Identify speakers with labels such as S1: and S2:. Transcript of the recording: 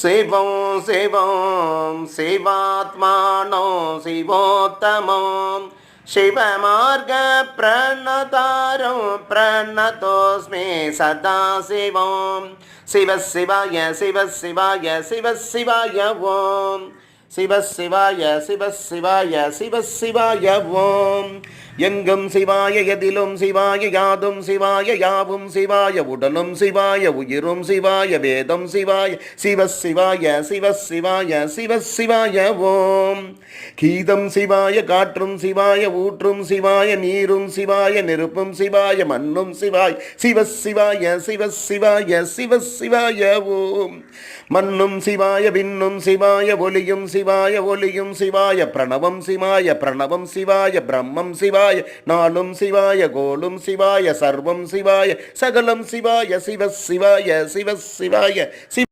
S1: शिवं शिवं शिवात्मानो शिवोत्तमं शिवमार्गप्रणतारं प्रणतोऽस्मि सदा शिव शिव शिवाय शिव शिवाय शिव शिवाय ॐ சிவ சிவாய சிவ சிவாய சிவ சிவாய ஓம் எங்கும் சிவாய எதிலும் சிவாய யாதும் சிவாய யாவும் சிவாய உடலும் சிவாய உயிரும் சிவாய வேதம் சிவாய. சிவ சிவாய சிவ சிவாய சிவ சிவாய ஓம் கீதம் சிவாய காற்றும் சிவாய ஊற்றும் சிவாய நீரும் சிவாய நெருப்பும் சிவாய மண்ணும் சிவாய். சிவ சிவாய சிவ சிவாய சிவ சிவாய ஓம். மண்ணும் சிவாய விண்ணும் சிவாய ஒலியும் சிவாய ஒலியும் சிவாய பிரணவம் சிவாய பிரணவம் சிவாய பிரம்மம் சிவாய நாளும் சிவாய கோலும் சிவாய சர்வம் சிவாய சகலம் சிவாய சிவ சிவாய சிவ சிவாய சிவ